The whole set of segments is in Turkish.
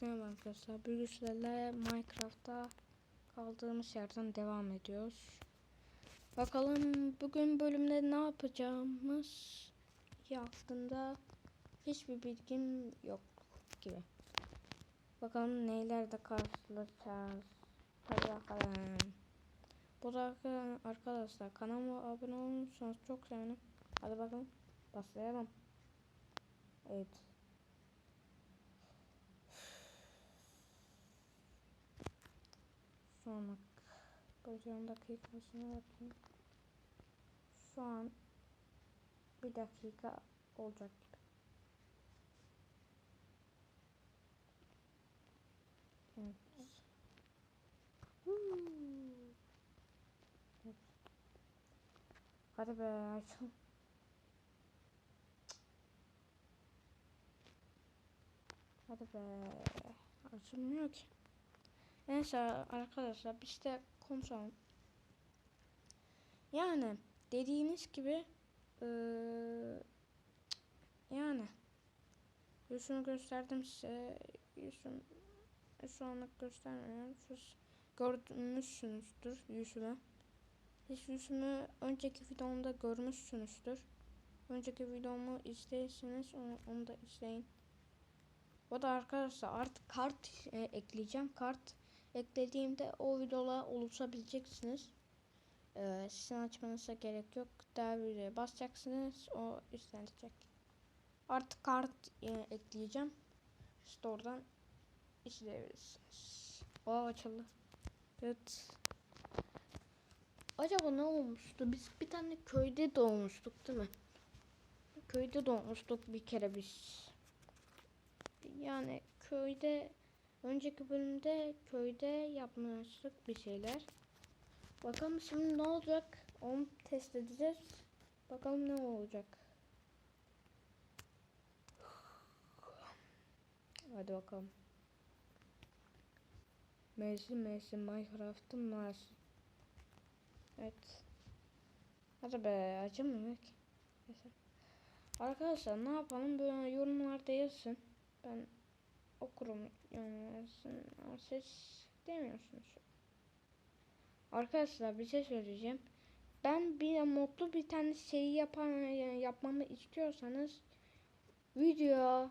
Merhaba arkadaşlar. Sizlerle Minecraft'ta kaldığımız yerden devam ediyoruz. Bakalım bugün bölümde ne yapacağımız hakkında hiçbir bilgim yok gibi. Bakalım neylerde karşılaşacağız. Hadi bakalım. Bu arada arkadaşlar kanalıma abone olursanız çok sevinirim. Hadi bakalım başlayalım. Evet. Sonra bacağın dakikasına bakayım. Şu an bir dakika olacak gibi. Evet. Evet. Hadi be açıl. Hadi be. Açılmıyor ki. Neyse arkadaşlar de konuşalım. Yani dediğiniz gibi eee, yani yüzümü gösterdim size yüzüm şu anlık göstermiyorum. Siz görmüşsünüzdür yüzümü. Siz yüzümü önceki videomda görmüşsünüzdür. Önceki videomu izleyseniz onu, onu da izleyin. Bu da arkadaşlar artık kart e, ekleyeceğim. Kart eklediğimde o videolar oluşabileceksiniz. Ee, sizin açmanıza gerek yok. Daha videoya basacaksınız. O izlenecek. Artık kart e, ekleyeceğim. İşte oradan izleyebilirsiniz. O açıldı. Evet. Acaba ne olmuştu? Biz bir tane köyde doğmuştuk değil mi? Köyde doğmuştuk bir kere biz. Yani köyde Önceki bölümde köyde yapmıştık bir şeyler. Bakalım şimdi ne olacak? Onu test edeceğiz. Bakalım ne olacak. Hadi bakalım. Messi Messi Minecraft'ın Messi. Evet. Hadi be acımıyor ki. Arkadaşlar ne yapalım böyle yorumlarda yazın. Ben okurum. Siz demiyorsunuz. Arkadaşlar bir şey söyleyeceğim. Ben bir modlu bir tane şey yapan yapmamı istiyorsanız video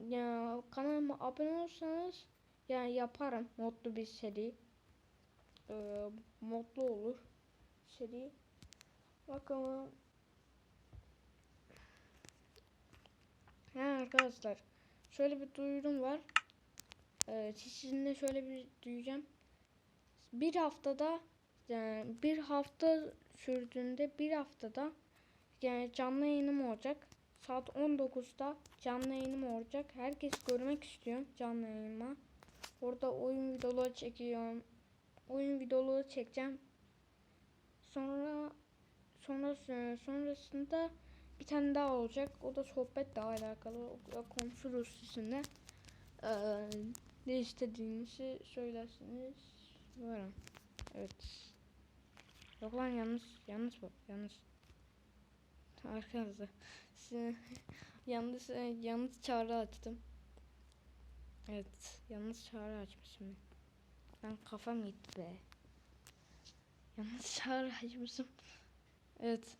ya kanalıma abone olursanız yani yaparım modlu bir seri. Ee, modlu olur seri. Bakalım. Ha arkadaşlar şöyle bir duyurum var. Ee, sizinle şöyle bir duyacağım. Bir haftada yani bir hafta sürdüğünde bir haftada yani canlı yayınım olacak. Saat 19'da canlı yayınım olacak. Herkes görmek istiyor canlı yayınıma. Orada oyun videoları çekiyorum. Oyun videoları çekeceğim. Sonra sonra sonrasında bir tane daha olacak. O da sohbetle alakalı. O- Konuşuruz sizinle. Ee, ne istediğinizi söylersiniz. Varım. Evet. Yok lan yalnız yalnız bu yalnız. Arkadaşlar yalnız e, yalnız çağrı açtım. Evet yalnız çağrı açmışım ben. Kafam gitti be. Yalnız çağrı açmışım. Evet.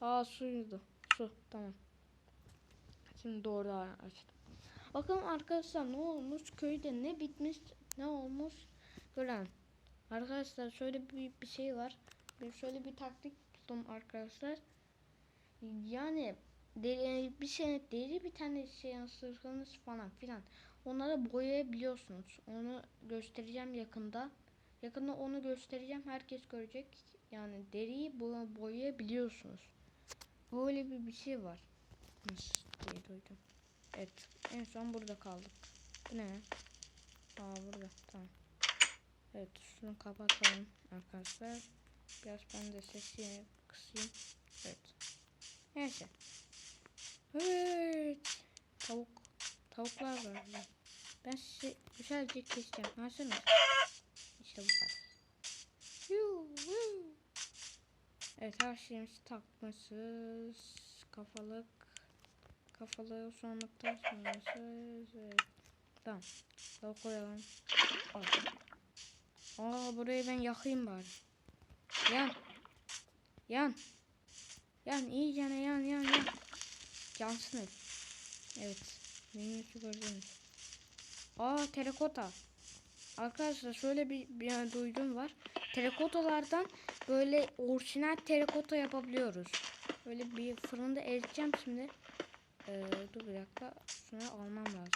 Aa suydu. Su tamam. Şimdi doğru açtım. Bakalım arkadaşlar ne olmuş köyde ne bitmiş ne olmuş gören. Arkadaşlar şöyle bir, bir şey var. Bir şöyle bir taktik buldum arkadaşlar. Yani deri, bir şey deri bir tane şey ısırganız falan filan. Onları boyayabiliyorsunuz. Onu göstereceğim yakında. Yakında onu göstereceğim. Herkes görecek. Yani deriyi boya, boyayabiliyorsunuz. Böyle bir bir şey var. Nasıl diye duydum. Evet. En son burada kaldık. Bu ne? Aa burada. Tamam. Evet. Şunu kapatalım arkadaşlar. Biraz ben de sesi kısayım. Evet. Neyse. Evet. Tavuk. Tavuklar var. Ben sizi güzelce keseceğim. Mısın? İşte bu kadar. Yuu, yuu. Evet her şeyimiz takmasız. Kafalık. Kafalığı sonluktan sonrası. Evet. Tamam. Daha koyalım. Al. Aa burayı ben yakayım bari. Yan. Yan. Yan iyice yan yan yan. Yansın hep. Evet. Benim şu gördüğünüz. Aa terakota. Arkadaşlar şöyle bir, bir yani duydum var. Terakotalardan böyle orijinal terakota yapabiliyoruz. Böyle bir fırında eriteceğim şimdi. Ee, dur bir dakika. Şunu almam lazım.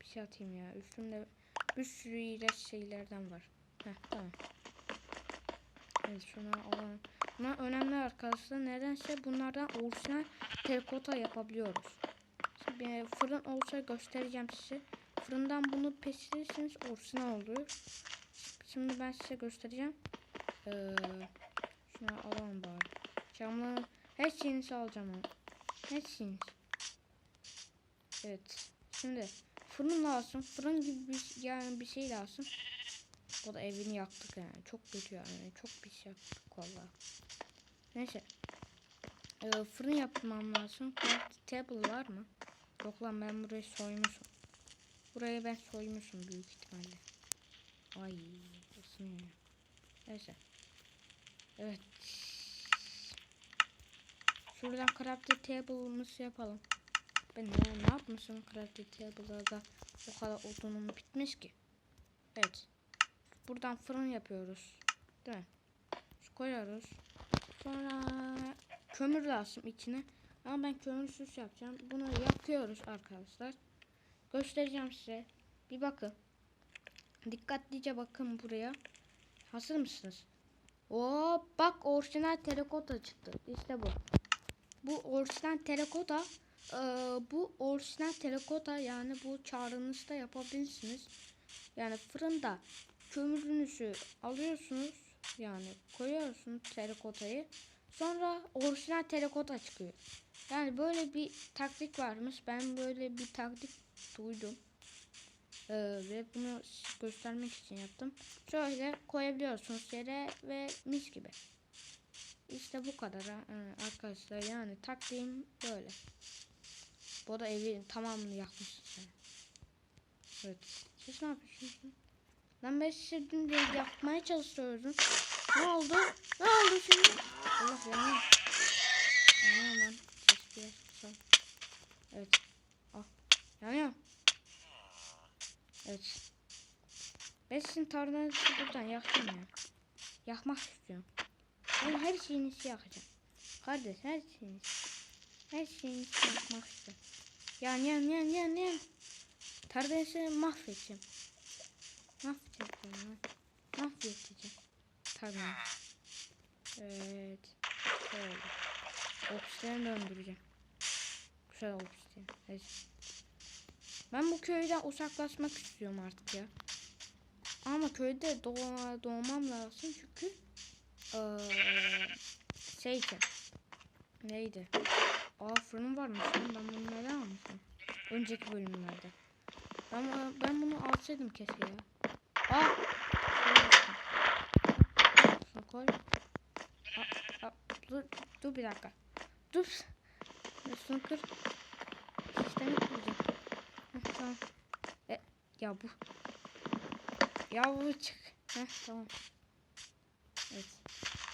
Bir şey atayım ya. Üstümde bir sürü iğrenç şeylerden var. Heh tamam. Evet şunu alalım. Bunlar önemli arkadaşlar. Nedense bunlardan orijinal terakota yapabiliyoruz. Şimdi bir fırın olsa göstereceğim size. Fırından bunu pişirirseniz orijinal oluyor. Şimdi ben size göstereceğim. Ee, şunu alalım bari. Camların her şeyinizi alacağım. Her şeyiniz. Evet. Şimdi fırın lazım. Fırın gibi bir, yani bir şey lazım. O da evini yaktık yani. Çok kötü yani. Çok pis yaktık valla. Neyse. Ee, fırın yapmam lazım. Table var mı? Yok lan ben burayı soymuşum. Burayı ben soymuşum büyük ihtimalle. Ay ısınıyor. Neyse. Evet. Şuradan crafting table'ımızı yapalım. Ben ne, ne yapmışım crafting table'da da o kadar odunum bitmiş ki. Evet. Buradan fırın yapıyoruz. Değil mi? Şu koyuyoruz. Sonra kömür lazım içine. Ama ben kömürsüz yapacağım. Bunu yakıyoruz arkadaşlar. Göstereceğim size. Bir bakın. Dikkatlice bakın buraya. Hazır mısınız? Oo, bak orijinal terakota çıktı. İşte bu. Bu orijinal terakota eee, bu orijinal terakota yani bu çağrınızda yapabilirsiniz. Yani fırında kömürünüzü alıyorsunuz yani koyuyorsunuz terakotayı. Sonra orijinal terakota çıkıyor. Yani böyle bir taktik varmış. Ben böyle bir taktik duydum. Ee, ve bunu göstermek için yaptım. Şöyle koyabiliyorsunuz yere ve mis gibi. İşte bu kadar arkadaşlar. Yani taktiğim böyle. Bu da evin tamamını yakmış. Yani. Evet. Siz ne yapıyorsunuz? Ben size dün de yapmaya çalışıyordum. Ne oldu? Ne oldu şimdi? Allah yanıyor. Yanıyor lan. Keşke yaksam. Evet. Ah. Yanıyor. Evet. Ben sizin tarlanızı buradan yakacağım ya. Yakmak istiyorum. Ben her şeyinizi yakacağım. Kardeş her şeyinizi. Her şeyinizi yakmak istiyorum. Yan yan yan yan yan. Tarlanızı mahvedeceğim. Mahvedeceğim lan. Mahvedeceğim. Tarlanızı. Evet. Şöyle. Obsidian döndüreceğim. Güzel obsidian. Neyse. Ben bu köyden uzaklaşmak istiyorum artık ya. Ama köyde doğ doğmam lazım çünkü eee şey için. Neydi? Aa fırın varmış ben bunu neden almışım? Önceki bölümlerde. Ben, ben bunu alsaydım keşke ya. Aa! Koy. Aa, aa, dur, dur bir dakika. Dur. Şunu kır. Sistemi kıracağım. Tamam. E, ya bu. Ya bu çık. Heh, tamam. Evet.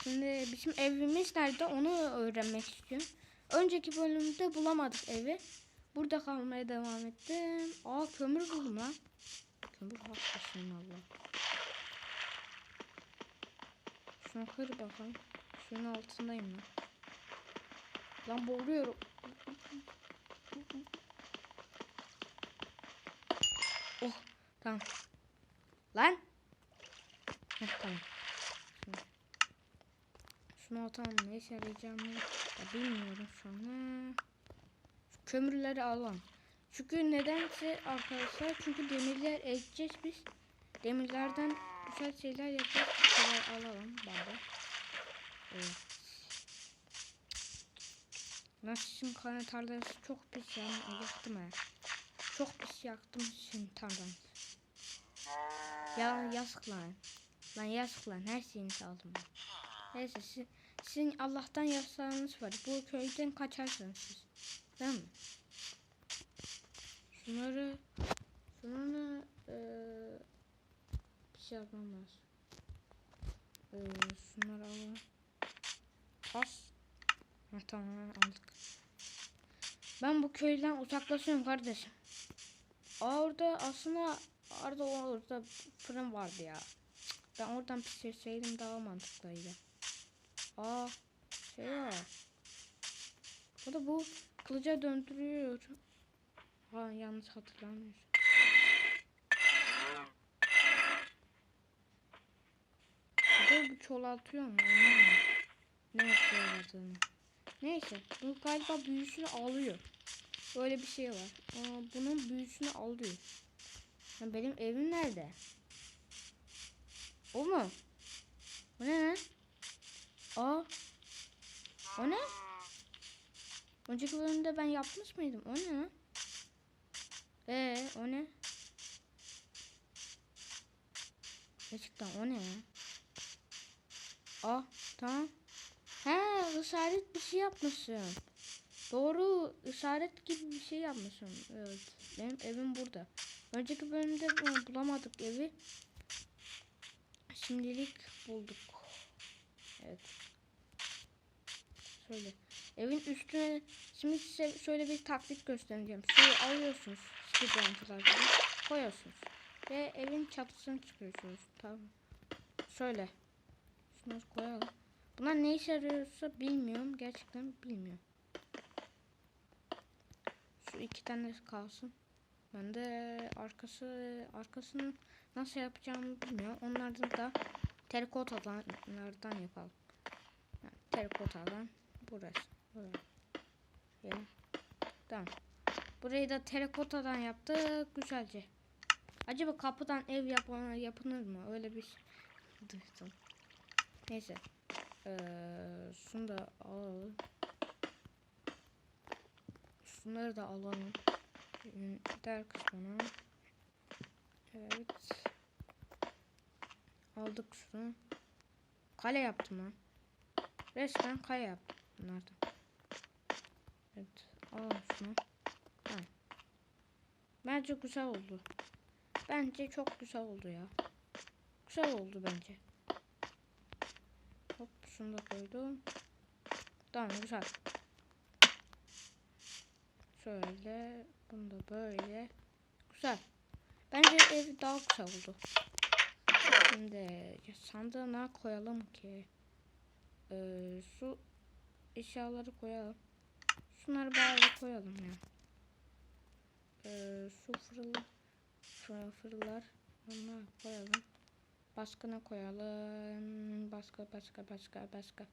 Şimdi bizim evimiz nerede onu öğrenmek istiyorum. Önceki bölümde bulamadık evi. Burada kalmaya devam ettim. Aa kömür buldum lan. Kömür haklısın Allah. Şunu kır bakalım. Şunun altındayım lan. Lan boğuluyorum. Oh tamam. Lan. Heh, tamam. Şunu. Atalım. Ne işe yarayacağını ya bilmiyorum şu an. Şu kömürleri alalım. Çünkü nedense arkadaşlar çünkü demirler ekeceğiz biz. Demirlerden güzel şeyler yapacağız. Şeyler alalım bari. Evet. Nasılsın kanı tarlası çok pis ya. Yaktım ha. Çok pis yaktım sizin tarlanızı. Ya yazık lan. Lan yazık lan her şeyini aldım. Neyse siz, sizin Allah'tan yasağınız var. Bu köyden kaçarsınız siz. Değil mi? Şunları Sonra eee bir şey yapmam lazım. Eee şunları alalım. Pas. Ha, tamam aldık. Ben bu köyden uzaklaşıyorum kardeşim. Aa, orada aslında orada orada fırın vardı ya. Ben oradan pişirseydim daha mantıklıydı. Aa şey var. O da bu kılıca döndürüyor. Ha yanlış hatırlamıyorsun. Bu çoğaltıyor mu? Ne yapıyor. Neyse. Bu galiba büyüsünü alıyor. Böyle bir şey var. Aa, bunun büyüsünü alıyor. Benim evim nerede? O mu? O ne lan? Aa. O ne? Önceki bölümde ben yapmış mıydım? O ne lan? Ee, o ne? Gerçekten o ne ya? Aa, tamam. He, işaret bir şey yapmışsın. Doğru, işaret gibi bir şey yapmışsın. Evet, benim evim burada. Önceki bölümde bu- bulamadık evi. Şimdilik bulduk. Evet. Şöyle. Evin üstüne şimdi size şöyle bir taktik göstereceğim. Suyu alıyorsunuz. Gibi. Koyuyorsunuz. Ve evin çatısını çıkıyorsunuz. Tamam. Şöyle. Şunu koyalım. Bunlar ne işe yarıyorsa bilmiyorum. Gerçekten bilmiyorum. Şu iki tane kalsın. Ben de arkası arkasını nasıl yapacağımı bilmiyorum. Onlardan da terikotalardan yapalım. Yani terikotadan burası. Burası. Ya. Tamam. Burayı da terikotadan yaptık güzelce. Acaba kapıdan ev yapana yapılır mı? Öyle bir şey duydum. Neyse. Ee, şunu da alalım. Şunları da alalım. Der kısmına. Evet. Aldık şunu. Kale yaptım ha. Resmen kale yaptım bunlardan. Evet. Alalım şunu. Tamam. Bence güzel oldu. Bence çok güzel oldu ya. Güzel oldu bence. Hop şunu da koydum. Tamam güzel. Şöyle. Bunu da böyle. Güzel. Bence ev daha güzel oldu. Şimdi sandığına koyalım ki. Ee, su eşyaları koyalım. Şunları bari koyalım ya. Ee, su fırıl fır, fırlar. Onları koyalım. Başka ne koyalım? Başka başka başka başka.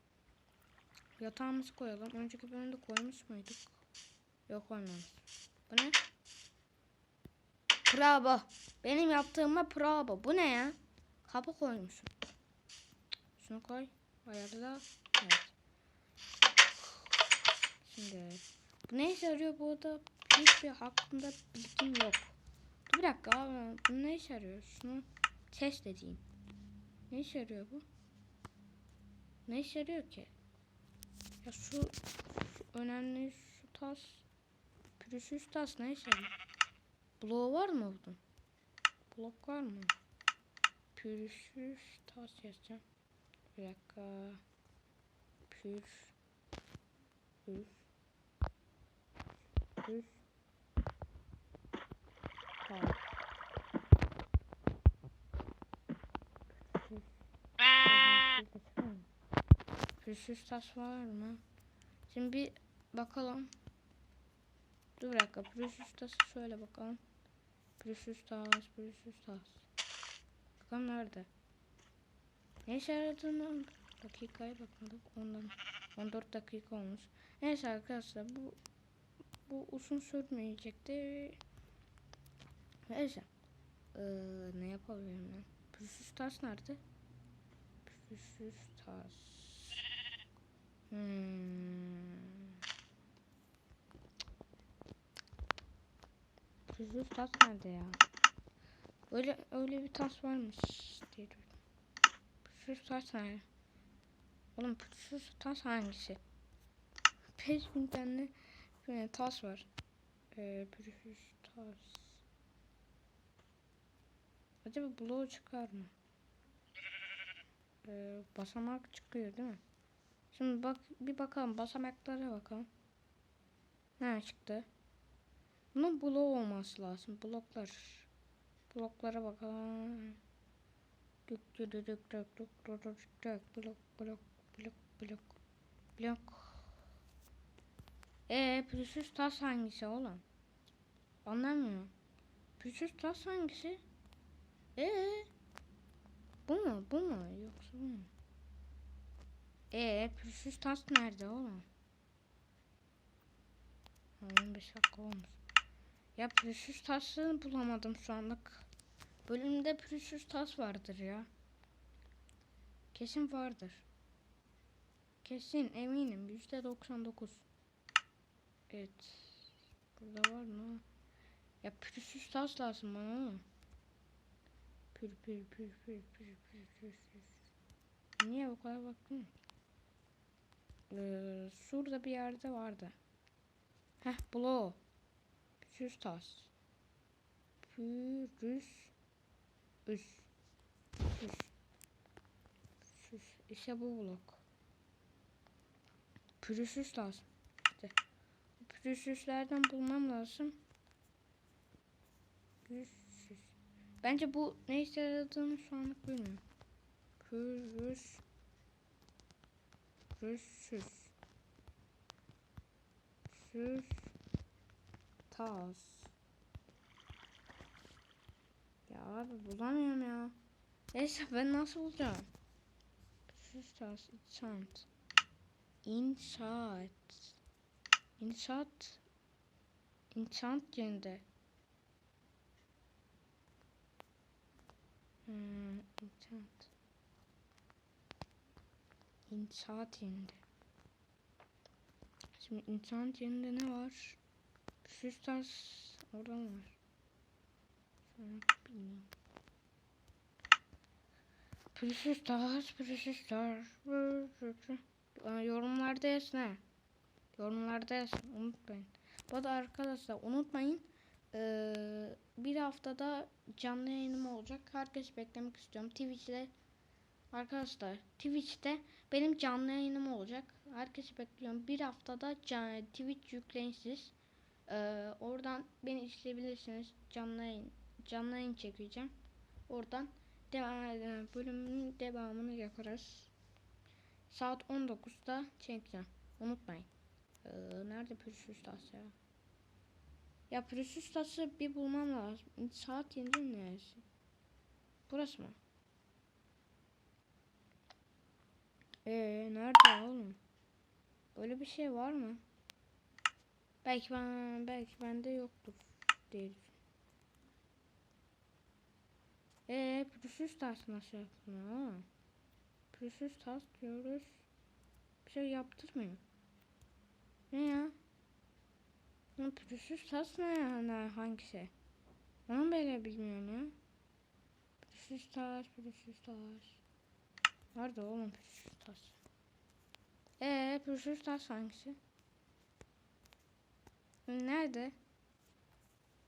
Yatağımızı koyalım. Önceki bölümde koymuş muyduk? Yok koymamış. Bu ne? Bravo. Benim yaptığıma bravo. Bu ne ya? Kapı koymuşum. Şunu koy. Ayarla. Evet. Şimdi bu ne işe yarıyor bu arada? Hiçbir hakkında bilgim yok. Dur bir dakika abi. Bu ne işe yarıyor? Şunu test edeyim. Ne işe yarıyor bu? Ne işe yarıyor ki? Ya şu, şu önemli şu tas. Pürüzsüz tas ne işe yarıyor? Blok var mı bunun? Blok var mı? Pürüzsüz tas yazacağım. Bir dakika. Pür. Pür. Pür. Pürüzsüz. Pürüzsüz tas var mı? Şimdi bir bakalım. Dur bir dakika. Pürüzsüz tası şöyle bakalım. Pürüzsüz tas, pürüzsüz tas. Bakalım nerede? Ne işe yaradığını dakikaya bakmadık. Ondan 14 dakika olmuş. Neyse arkadaşlar bu bu uzun sürmeyecekti. Neyse. Ee, ne yapabilirim ben? Pürüzsüz tas nerede? Pürüzsüz tas. Hmm. Pürüzsüz tas nerede ya? Öyle öyle bir tas varmış diye duydum. Pürüzsüz tas nerede? Oğlum pürüzsüz tas hangisi? 5000 tane e, tas var. Ee, tas. Acaba bloğu çıkar mı? Ee, basamak çıkıyor değil mi? Şimdi bak bir bakalım basamaklara bakalım. Ne çıktı? Bunun bloğu olması lazım. Bloklar. Bloklara bakalım. Dük dük dük dük dük dük dük dük blok blok blok blok blok. Eee pürüzsüz tas hangisi oğlum? Anlamıyorum. Pürüzsüz tas hangisi? Eee bu mu bu mu yoksa bu mu? Eee pürüzsüz tas nerede oğlum? 15 dakika olmuş. Ya pürüzsüz tasını bulamadım şu anlık. Bölümde pürüzsüz tas vardır ya. Kesin vardır. Kesin eminim. Yüzde 99. Evet. Burada var mı? Ya pürüzsüz tas lazım bana ama. Pür pür pür pür pür pür pür pür. Niye bu kadar baktın? Ee, şurada bir yerde vardı. Heh bloğu. Pürüzsüz. Pürüz. Üs. Üs. Üs. İşte bu blok. Pürüzsüz lazım. İşte. Bulmam lazım. Pürüzsüz. Bence bu ne işe yaradığını şu anlık bilmiyorum. Pürüz. Pürüzsüz. Süz. Tas. Ya abi bulamıyorum ya. Neyse ben nasıl bulacağım? Süz tas. İnşaat. İnşaat. İnşaat. İnşaat yerinde. Hmm, inşaat. İnşaat yerinde. Şimdi inşaat yerinde ne var? Süs tas orada mı var? Pürüzsüz tas, pürüzsüz. Bana Yorumlarda yazın ha. Yorumlarda yazın unutmayın. Bu arada arkadaşlar unutmayın. Ee, bir haftada canlı yayınım olacak. Herkes beklemek istiyorum. Twitch'te arkadaşlar Twitch'te benim canlı yayınım olacak. Herkesi bekliyorum. Bir haftada can, Twitch yükleyin siz. Ee, oradan beni izleyebilirsiniz. Canlı yayın, canlı yayın çekeceğim. Oradan devam eden bölümün devamını yaparız. Saat 19'da çekeceğim. Unutmayın. Ee, nerede pürüzsüz tas ya? Ya pürüzsüz tası bir bulmam lazım. Saat 7 neresi? Burası mı? Ee nerede oğlum? Böyle bir şey var mı? Belki ben belki bende yoktur diye düşün. Ee pürüzsüz tas nasıl yapılıyor? Pürüzsüz tas diyoruz. Bir şey yaptırmıyor. Ne ya? Lan pürüzsüz tas ne yani hangisi? Onu bile bilmiyorum ya. Pürüzsüz tas, pürüzsüz tas. Nerede oğlum pürüzsüz tas? Eee pürüzsüz tas hangisi? Nerede?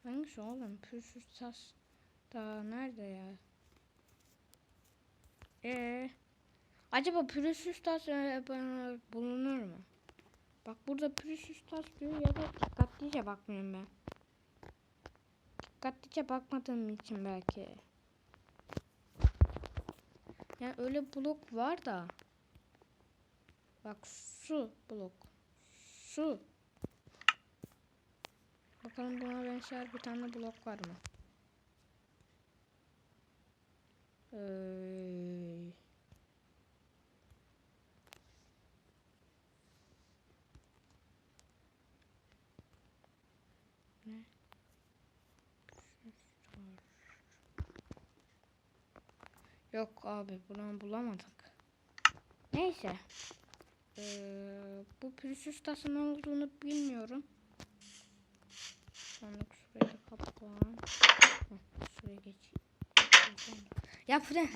Hangisi oğlum pürüzsüz tas? Da nerede ya? Eee Acaba pürüzsüz tas e, bana bulunur mu? Bak burada pürüzsüz tas diyor ya da dikkatlice bakmıyorum ben. Dikkatlice bakmadığım için belki. Yani öyle blok var da. Bak su blok. Su. Bakalım buna benzer bir tane blok var mı? Ee, ne? Yok abi bunu bulamadık. Neyse. Ee, bu pürüzsüz tasın olduğunu bilmiyorum. Sonra şurayı. Heh, Şuraya geç. Ya bu ne?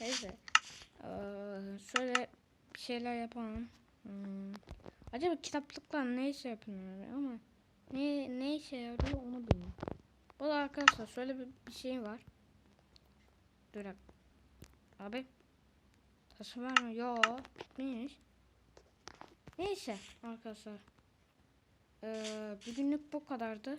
Neyse. Ee, şöyle bir şeyler yapalım. Hmm. Acaba kitaplıklar ne işe yapıyor ama ne ne işe yarıyor onu bilmiyorum. Bu da arkadaşlar şöyle bir, bir şey var. Dur bak. Abi. Taşı var mı? Yo. Bitmiş. Neyse arkadaşlar. Ee, bugünlük bu kadardı.